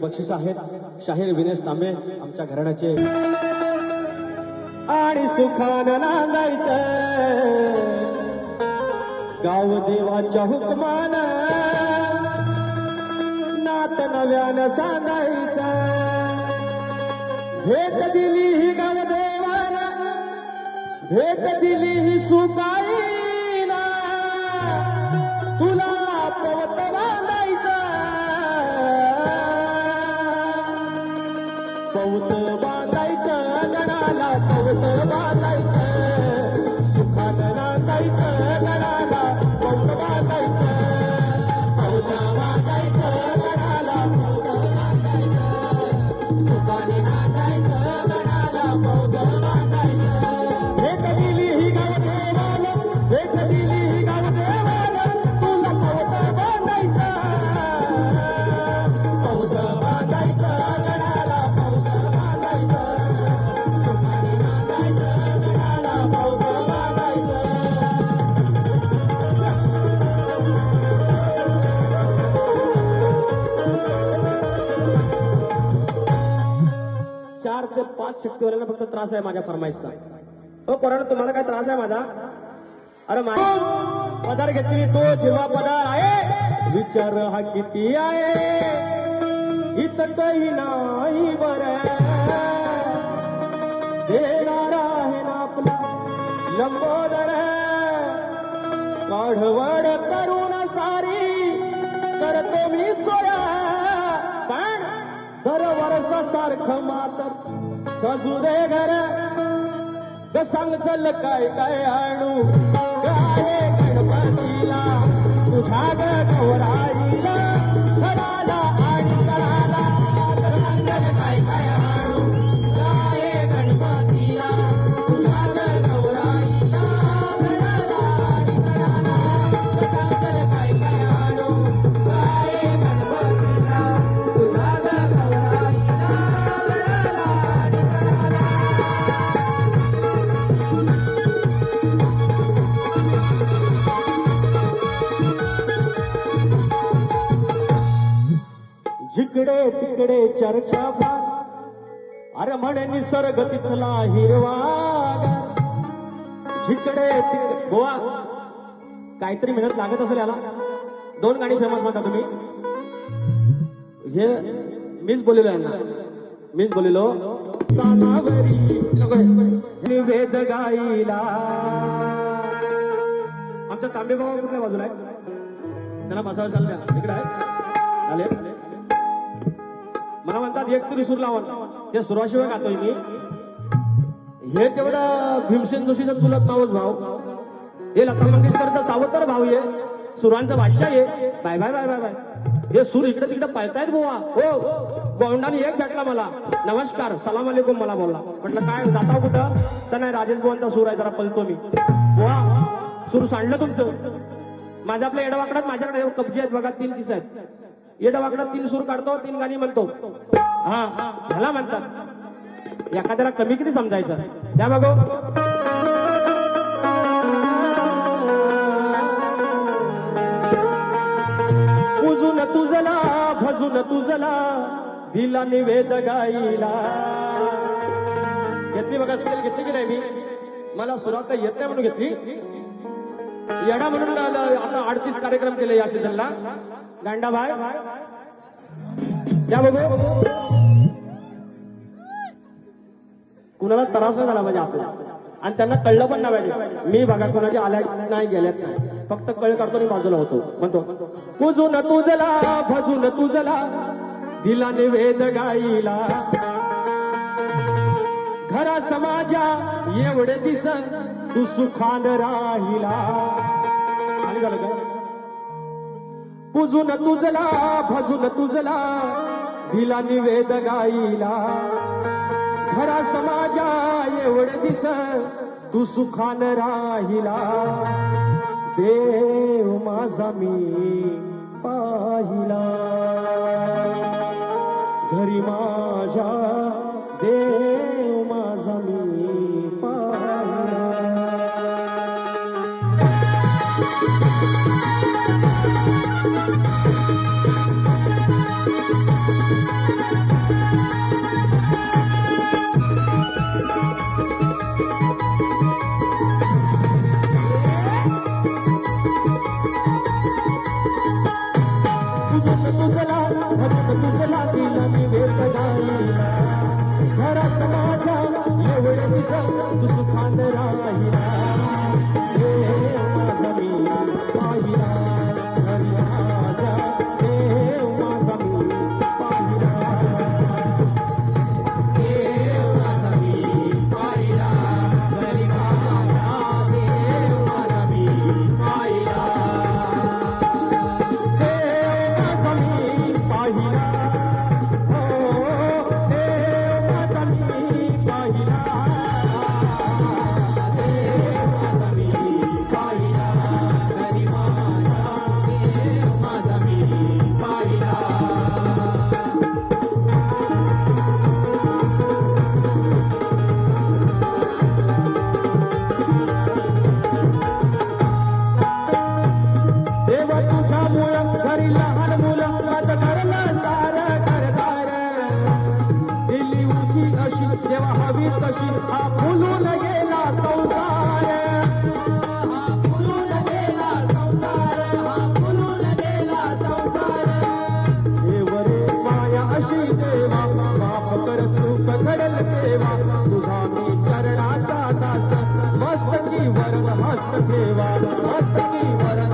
बक्षीस काही आहेत. शाहीर विनेश तांबे आमच्या घराण्याचे. आणि सुखानं नांदायचं. गाव देवाच्या हुकमान नात नव्यानं सांगायचं. भेट दिली ही गाव देवाला भेट दिली ही सुकाईला तुला चार ते पाच शक्तीवाल्यांना फक्त त्रास आहे माझ्या फरमाईशचा हो पोरांनो तुम्हाला काय त्रास आहे माझा? अरे माझा पदार घेतली तो जेव्हा पदार आहे विचार हा किती आहे? इथं काही नाही बर. देणार आहे ना आपला लंबोदर. काढवड करू चार वर्ष सारखं मातर. सजू दे घर. ग सांग चल काय काय आणू? गाणे गणपतीला. तुझा ग गौराईला. तिकडे चर्चा फार. अरे म्हणे निसर्ग तिथला हिरवा जिकडे गोवा. काहीतरी मेहनत लागत असेल याला. दोन गाणी फेमस म्हणता तुम्ही. हे मीच बोललेलो यांना. मीच बोललेलो. निवेद गाईला. आमचा तांबे बाबा कुठल्या बाजूला आहे त्यांना बसावं चालल्या इकडे आहे. आले. मला म्हणतात एक तरी सूर लावण ते सुराशिवाय गातोय मी. हे तेवढं भीमसेन जोशीचं चुलत मावस भाव हे लता मंगेशकरचा सावतर भाऊ आहे. सुरांचं भाष्य आहे. Bye bye bye bye bye. हे सूर इकडे तिकडे पळतायत बुवा. हो, हो. गोंडाने एक भेटला मला. नमस्कार सलाम अलेकुम मला बोलला. म्हटलं काय जाता कुठं? तर नाही राजेश बुवांचा सूर आहे जरा पलतो मी. बोवा सूर सांडलं तुमचं. माझ्या आपल्या एडवाकडात माझ्याकडे कब्जी आहेत बघा तीन दिस आहेत. येडवाकडं तीन सूर काढतो तीन गाणी म्हणतो. हा ह्याला म्हणतात. एखाद्याला कमी किती समजायचं? त्या बघो. पुजून तुझला भजून तुझला दिला निवेद गाईला. घेतली बघा स्केल घेतली की नाही मी? मला सुरात येत नाही म्हणून घेतली. येडा म्हणून आता अडतीस कार्यक्रम केले या सीझनला गांडाबाय त्या बघू. कुणाला त्रास नाही झाला पाहिजे आपला. आणि त्यांना कळलं पण नाही पाहिजे. मी बघा कुणाची आल्या नाही गेल्यात नाही. फक्त कळ काढतो आणि बाजूला होतो. म्हणतो कुजून तुझला भजून तुझला दिला निवेद गाईला. घरा समाजा एवढे दिस तू सुखान राहिला. आणि झालं का पुजून तुझला भजून तुझला दिला निवेद गाईला. खरा समाजा एवढ दिस तू सुखान राहिला. देव माझा मी पाहिला. घरी माझ्या देव माझा मी पाहिला. मुलं माझं सार घरदार दिली उची अशी जेव्हा हवी तशी हा फुलून गेला संसार फुलून गेला संसार फुलून गेला संसार देवरे माया अशी देवा माफ कर चूक घडल देवा तुझा मी चरणाचा दास मस्तकी वरण हस्त ठेवा मस्तकी वरण